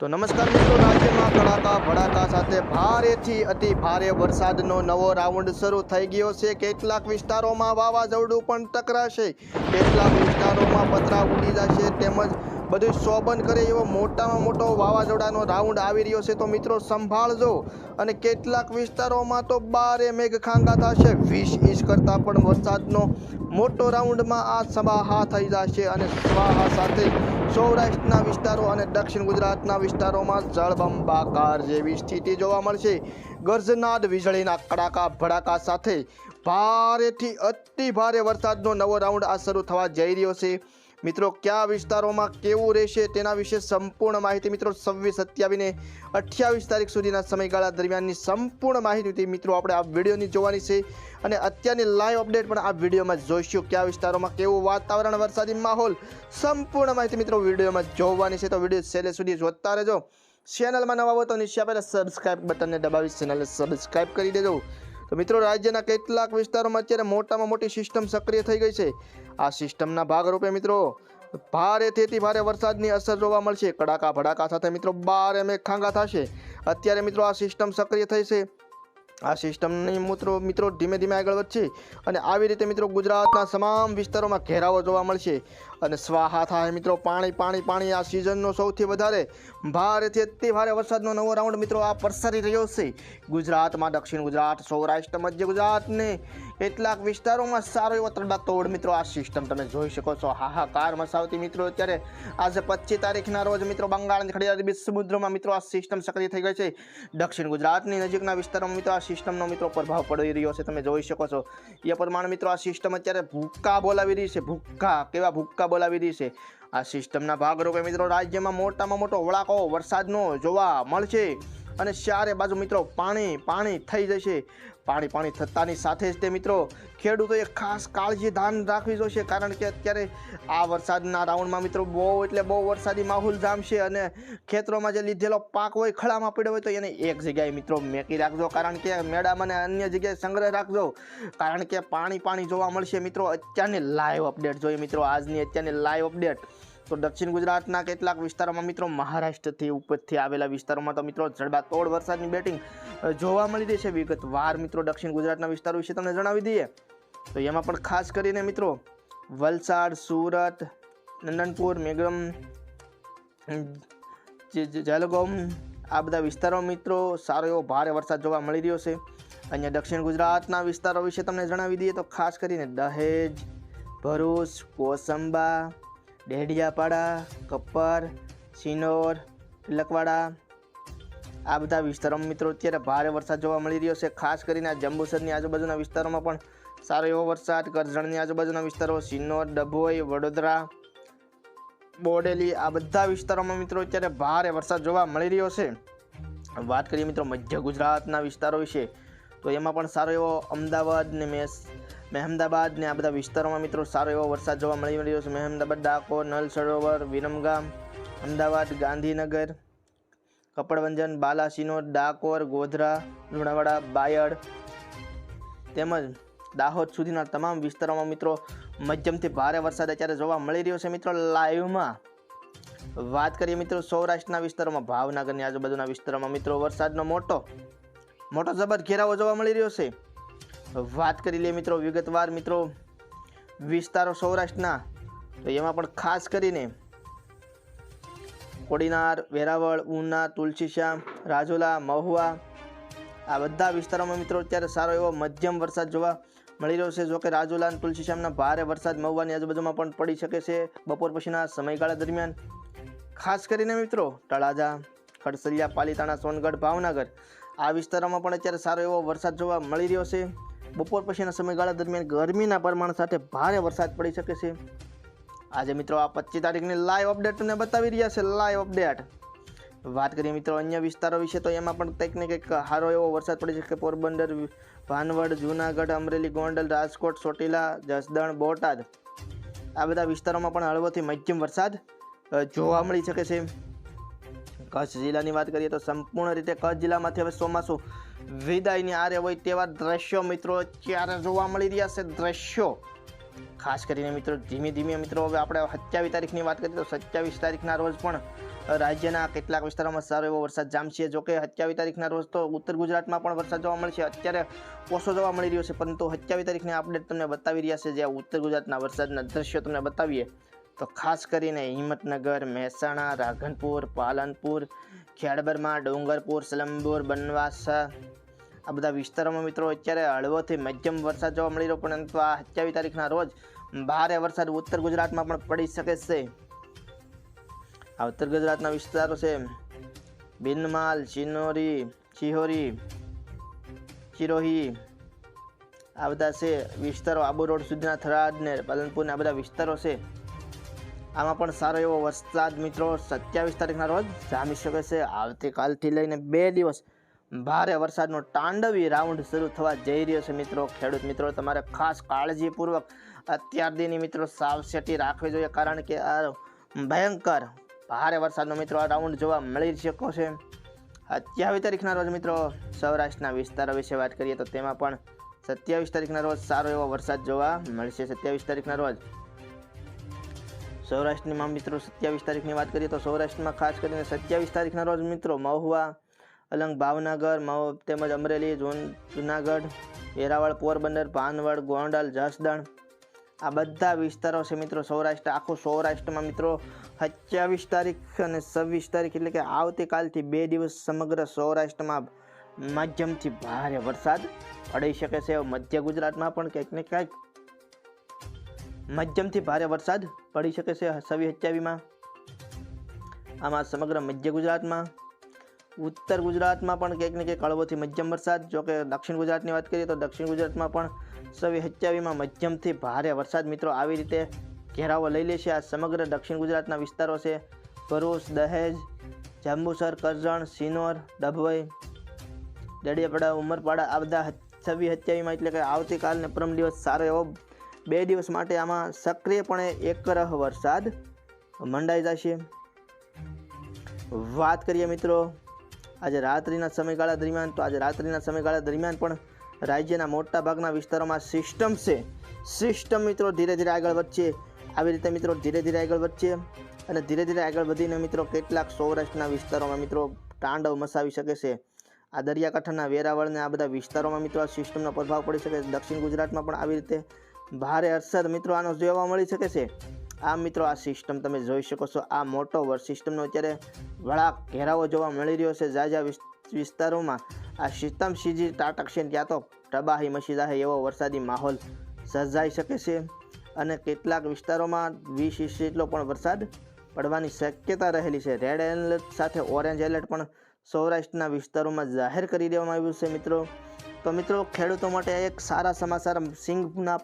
તો નમસ્કાર મિત્રો, રાજ્યમાં કડાકા, ભડાકા સાથે ભારેથી અતિ ભારે વરસાદનો નવો રાઉન્ડ શરૂ થઈ ગયો છે. કેટલાક વિસ્તારોમાં વાવાઝોડું પણ ટકરાશે. કેટલાક વિસ્તારોમાં પતરા ઉડી જશે તેમજ બધું શોભન કરે એવો મોટામાં મોટો વાવાઝોડાનો રાઉન્ડ આવી રહ્યો છે. તો મિત્રો, સંભાળજો. અને કેટલાક વિસ્તારોમાં તો બારે મેઘખાંગા થશે. વીસ ઇંચ કરતાં પણ વરસાદનો મોટો રાઉન્ડમાં આ સમાહા થઈ જશે અને સ્વાહા સાથે સૌરાષ્ટ્રના વિસ્તારો અને દક્ષિણ ગુજરાતના વિસ્તારોમાં જળબંબાકાર જેવી સ્થિતિ જોવા મળશે. ગર્જનાદ, વીજળીના કડાકા, ભડાકા સાથે ભારેથી અતિ ભારે વરસાદનો નવો રાઉન્ડ આ શરૂ થવા જઈ રહ્યો છે. મિત્રો, કયા વિસ્તારોમાં કેવું રહેશે તેના વિશે સંપૂર્ણ માહિતી મિત્રો છવ્વીસ સત્યાવીને અઠ્યાવીસ તારીખ સુધીના સમયગાળા દરમિયાનની સંપૂર્ણ માહિતી મિત્રો આપણે આ વિડીયોની જોવાની છે. અને અત્યારની લાઈવ અપડેટ પણ આ વિડીયોમાં જોઈશું કયા વિસ્તારોમાં કેવું વાતાવરણ, વરસાદી માહોલ, સંપૂર્ણ માહિતી મિત્રો વિડીયોમાં જોવાની છે. તો વીડિયો છેલ્લે સુધી જોતા રહેજો. ચેનલમાં નવા હોય તો નીચે આપેલા સબસ્ક્રાઈબ બટનને દબાવી ચેનલને સબસ્ક્રાઈબ કરી દેજો. તો મિત્રો, રાજ્યના કેટલાક વિસ્તારોમાં અત્યારે મોટામાં મોટી સિસ્ટમ સક્રિય થઈ ગઈ છે. આ સિસ્ટમના ભાગરૂપે મિત્રો ભારેથી ભારે વરસાદની અસર જોવા મળશે. કડાકા ભડાકા સાથે મિત્રો, બારે મેઘ ખાંગા થશે. અત્યારે મિત્રો આ સિસ્ટમ સક્રિય થઈ છે. આ સિસ્ટમની મિત્રો મિત્રો ધીમે ધીમે આગળ વધશે અને આવી રીતે મિત્રો ગુજરાતના તમામ વિસ્તારોમાં ઘેરાવો જોવા મળશે. અને સ્વાહા થાય મિત્રો, પાણી પાણી પાણી આ સિઝનનો સૌથી વધારે ભારેથી અતિ ભારે વરસાદનો નવો રાઉન્ડ મિત્રો આ પ્રસરી રહ્યો છે. ગુજરાતમાં દક્ષિણ ગુજરાત, સૌરાષ્ટ્ર, મધ્ય ગુજરાતને કેટલાક વિસ્તારોમાં સારો એવો તોડ મિત્રો આ સિસ્ટમ તમે જોઈ શકો છો. હાહાકાર મસાવતી મિત્રો અત્યારે આજે પચીસ તારીખના રોજ મિત્રો બંગાળની ખડી અરબી સમુદ્રમાં મિત્રો આ સિસ્ટમ સક્રિય થઈ ગઈ છે. દક્ષિણ ગુજરાતની નજીકના વિસ્તારોમાં મિત્રો આ સિસ્ટમનો મિત્રો પ્રભાવ પડી રહ્યો છે, તમે જોઈ શકો છો. એ પ્રમાણે મિત્રો, આ સિસ્ટમ અત્યારે ભૂક્કા બોલાવી રહી છે, ભૂક્કા. કેવા ભૂક્કા બોલાવી રહી છે? આ સિસ્ટમના ભાગરૂપે મિત્રો રાજ્યમાં મોટામાં મોટો વળાકો વરસાદનો જોવા મળશે. અને ચારે બાજુ મિત્રો પાણી પાણી થઈ જશે. પાણી પાણી થતાની સાથે જ તે મિત્રો ખેડૂતોએ ખાસ કાળજી ધ્યાન રાખવી જોઈશે કારણ કે અત્યારે આ વરસાદના રાઉન્ડમાં મિત્રો બહુ એટલે બહુ વરસાદી માહોલ જામશે અને ખેતરોમાં જે લીધેલો પાક હોય, ખળામાં પડ્યો હોય તો એને એક જગ્યાએ મિત્રો મેકી રાખજો કારણ કે મેળામાં અને અન્ય જગ્યાએ સંગ્રહ રાખજો. કારણ કે પાણી પાણી જોવા મળશે મિત્રો. અત્યારની લાઈવ અપડેટ જોઈએ મિત્રો. આજની અત્યારની લાઈવ અપડેટ તો દક્ષિણ ગુજરાતના કેટલાક વિસ્તારોમાં મિત્રો મહારાષ્ટ્રથી ઉપરથી આવેલા વિસ્તારોમાં તો મિત્રો જડબાતોડ વરસાદની બેટિંગ જોવા મળી રહી છે. વિગતવાર મિત્રો દક્ષિણ ગુજરાતના વિસ્તારો વિશે તમને જણાવી દઈએ. તો એમાં પણ ખાસ કરીને મિત્રો વલસાડ, સુરત, નંદનપુર મેઘમ જલગોમ આ બધા વિસ્તારો મિત્રો સારો એવો ભારે વરસાદ જોવા મળી રહ્યો છે. અહીંયા દક્ષિણ ગુજરાતના વિસ્તારો વિશે તમને જણાવી દઈએ તો ખાસ કરીને દહેજ, ભરૂચ, કોસંબા ડેડિયાપાડા, કપ્પર સિનોર તિલકવાડા આ બધા વિસ્તારોમાં મિત્રો અત્યારે ભારે વરસાદ જોવા મળી રહ્યો છે. ખાસ કરીને આ જંબુસરની આજુબાજુના વિસ્તારોમાં પણ સારો એવો વરસાદ. કરજણની આજુબાજુના વિસ્તારો સિન્નોર ડભોઈ, વડોદરા, બોડેલી આ બધા વિસ્તારોમાં મિત્રો અત્યારે ભારે વરસાદ જોવા મળી રહ્યો છે. વાત કરીએ મિત્રો મધ્ય ગુજરાતના વિસ્તારો વિશે, તો એમાં પણ સારો એવો અમદાવાદ ને મેસ મહેમદાબાદ ને આ બધા વિસ્તારોમાં મિત્રો સારો એવો વરસાદ જોવા મળી રહ્યો છે. મહેમદાબાદ ડાકોર, નલ સરોવર, વિરમગામ, અમદાવાદ, ગાંધીનગર, કપડવંજન, બાલાસિનોર, ડાકોર, ગોધરા, લુણાવાડા, બાયડ તેમજ દાહોદ સુધીના તમામ વિસ્તારોમાં મિત્રો મધ્યમથી ભારે વરસાદ અત્યારે જોવા મળી રહ્યો છે. મિત્રો લાઈવમાં વાત કરીએ મિત્રો સૌરાષ્ટ્રના વિસ્તારોમાં, ભાવનગરની આજુબાજુના વિસ્તારોમાં મિત્રો વરસાદનો મોટો મોટો જબર ઘેરાવો જોવા મળી રહ્યો છે. વાત કરી લઈએ મિત્રો વિગતવાર મિત્રો. વિસ્તારો સૌરાષ્ટ્રના. તો એમાં પણ ખાસ કરીને કોડીનાર, વેરાવળ, ઉના, તુલસીશ્યામ, રાજુલા, મહુવા આ બધા વિસ્તારોમાં મિત્રો અત્યારે સારો એવો મધ્યમ વરસાદ જોવા મળી રહ્યો છે. જોકે રાજુલા અને તુલસીશ્યામના ભારે વરસાદ મહુવાની આજુબાજુમાં પણ પડી શકે છે બપોર પછીના સમયગાળા દરમિયાન. ખાસ કરીને મિત્રો તળાજા, ખડસલિયા, પાલીતાણા, સોનગઢ, ભાવનગર આ વિસ્તારોમાં પણ અત્યારે સારો એવો વરસાદ જોવા મળી રહ્યો છે. બપોર પછીના સમયગાળા દરમિયાન ગરમીના પ્રમાણ સાથે ભારે વરસાદ પડી શકે છે. આજે મિત્રો આ પચીસ તારીખની લાઈવ અપડેટ તમને બતાવી રહ્યા છે. લાઈવ અપડેટ વાત કરીએ મિત્રો અન્ય વિસ્તારો વિશે, તો એમાં પણ કંઈક ને કંઈક સારો એવો વરસાદ પડી શકે. પોરબંદર, ભાનવડ, જૂનાગઢ, અમરેલી, ગોંડલ, રાજકોટ, ચોટીલા, જસદણ, બોટાદ, આ બધા વિસ્તારોમાં પણ હળવોથી મધ્યમ વરસાદ જોવા મળી શકે છે. કચ્છ જિલ્લાની વાત કરીએ તો સંપૂર્ણ રીતે કચ્છ જિલ્લામાંથી હવે ચોમાસું વિદાયની આરે હોય તેવા દ્રશ્યો મિત્રો ત્યારે જોવા મળી રહ્યા છે દ્રશ્યો. ખાસ કરીને મિત્રો ધીમે ધીમે મિત્રો હવે આપણે સત્યાવીસ તારીખની વાત કરીએ તો સત્યાવીસ તારીખના રોજ પણ રાજ્યના કેટલાક વિસ્તારોમાં સારો એવો વરસાદ જામશે. જોકે સત્યાવીસ તારીખના રોજ તો ઉત્તર ગુજરાતમાં પણ વરસાદ જોવા મળશે અત્યારે ઓછો જોવા મળી રહ્યો છે, પરંતુ સત્યાવીસ તારીખની અપડેટ તમને બતાવી રહ્યા છે. જે ઉત્તર ગુજરાતના વરસાદના દ્રશ્યો તમને બતાવીએ. તો ખાસ કરીને હિંમતનગર, મહેસાણા, રાધનપુર, પાલનપુર, ખેડબરમાં, ડુંગરપુર, સલંબુર, બનવાસા આ બધા વિસ્તારોમાં મિત્રો અત્યારે હળવોથી મધ્યમ વરસાદ જોવા મળી રહ્યો, પરંતુ આ સત્યાવીસ તારીખના રોજ ભારે વરસાદ ઉત્તર ગુજરાતમાં પણ પડી શકે છે. આ ઉત્તર ગુજરાતના વિસ્તારો છે બિનમાલ, ચિનોરી, ચિહોરી, ચિરોહી, આ બધા છે વિસ્તારો આબુ રોડ સુધીના થરાદ ને પાલનપુરના બધા વિસ્તારો છે. આમાં પણ સારો એવો વરસાદ મિત્રો, સત્યાવીસ તારીખના રોજ જામી શકે છે. આવતીકાલથી લઈને બે દિવસ ભારે વરસાદનો તાંડવી રાઉન્ડ શરૂ થવા જઈ રહ્યો છે મિત્રો. ખેડૂત મિત્રો, તમારે ખાસ કાળજીપૂર્વક અત્યારથી મિત્રો સાવચેતી રાખવી જોઈએ, કારણ કે આ ભયંકર ભારે વરસાદનો મિત્રો આ રાઉન્ડ જોવા મળી શકો છે. સત્યાવીસ તારીખના રોજ મિત્રો સૌરાષ્ટ્રના વિસ્તારો વિશે વાત કરીએ તો તેમાં પણ સત્યાવીસ તારીખના રોજ સારો એવો વરસાદ જોવા મળશે. સત્યાવીસ તારીખના રોજ સૌરાષ્ટ્રમાં મિત્રો સત્યાવીસ તારીખની વાત કરીએ તો સૌરાષ્ટ્રમાં ખાસ કરીને સત્યાવીસ તારીખના રોજ મિત્રો મહુવા, અલંગ ભાવનગર, મહુ તેમજ અમરેલી, જૂન, જુનાગઢ, વેરાવળ, પોરબંદર, ભાનવડ, ગોંડલ, જસદણ આ બધા વિસ્તારો છે મિત્રો સૌરાષ્ટ્ર, આખું સૌરાષ્ટ્રમાં મિત્રો સત્યાવીસ તારીખ અને છવ્વીસ તારીખ એટલે કે આવતીકાલથી બે દિવસ સમગ્ર સૌરાષ્ટ્રમાં માધ્યમથી ભારે વરસાદ પડી શકે છે. મધ્ય ગુજરાતમાં પણ ક્યાંક ને ક્યાંક મધ્યમથી ભારે વરસાદ પડી શકે છે સવી સત્યાવીસમાં આમાં સમગ્ર મધ્ય ગુજરાતમાં, ઉત્તર ગુજરાતમાં પણ ક્યાંક ને ક્યાંક હળવોથી મધ્યમ વરસાદ. જોકે દક્ષિણ ગુજરાતની વાત કરીએ તો દક્ષિણ ગુજરાતમાં પણ સવી સત્યાવીસમાં મધ્યમથી ભારે વરસાદ. મિત્રો, આવી રીતે ઘેરાવો લઈ લેશે આ સમગ્ર દક્ષિણ ગુજરાતના વિસ્તારો છે. ભરૂચ, દહેજ, જાંબુસર, કરજણ સિનોર ડભોઈ દડિયાપાડા ઉમરપાડા, આ બધા સવી સત્યાવીસમાં એટલે કે આવતીકાલને પરમ દિવસ સારો એવો બે દિવસ માટે આમાં સક્રિયપણે એકરહ વરસાદ મંડાઈ જશે. વાત કરીએ મિત્રો, આજે રાત્રિના સમયગાળા દરમિયાન, તો આજે રાત્રિના સમયગાળા દરમિયાન પણ રાજ્યના મોટા ભાગના વિસ્તારોમાં સિસ્ટમ છે. સિસ્ટમ મિત્રો ધીરે ધીરે આગળ વધશે. આવી રીતે મિત્રો ધીરે ધીરે આગળ વધશે અને ધીરે ધીરે આગળ વધીને મિત્રો કેટલાક સૌરાષ્ટ્રના વિસ્તારોમાં મિત્રો તાંડવ મસાવી શકે છે. આ દરિયાકાંઠાના વેરાવળને આ બધા વિસ્તારોમાં મિત્રો આ સિસ્ટમનો પ્રભાવ પડી શકે છે. દક્ષિણ ગુજરાતમાં પણ આવી રીતે ભારે અસર મિત્રો આનો જોવા મળી શકે છે. આ મિત્રો આ સિસ્ટમ તમે જોઈ શકો છો, આ મોટો વર સિસ્ટમનો અત્યારે વળાક ઘેરાવો જોવા મળી રહ્યો છે ઝાઝા વિસ્તારોમાં. આ સિસ્ટમ સીજી તાટકશે ત્યાં તો તબાહી જાય એવો વરસાદી માહોલ સર્જાઈ શકે છે. અને કેટલાક વિસ્તારોમાં વીસ ઇંચ જેટલો પણ વરસાદ પડવાની શક્યતા રહેલી છે. રેડ એલર્ટ સાથે ઓરેન્જ એલર્ટ પણ સૌરાષ્ટ્રના વિસ્તારોમાં જાહેર કરી દેવામાં આવ્યું છે મિત્રો. તો મિત્રો, ખેડૂતો માટે એક સારા સમાચાર સિંગના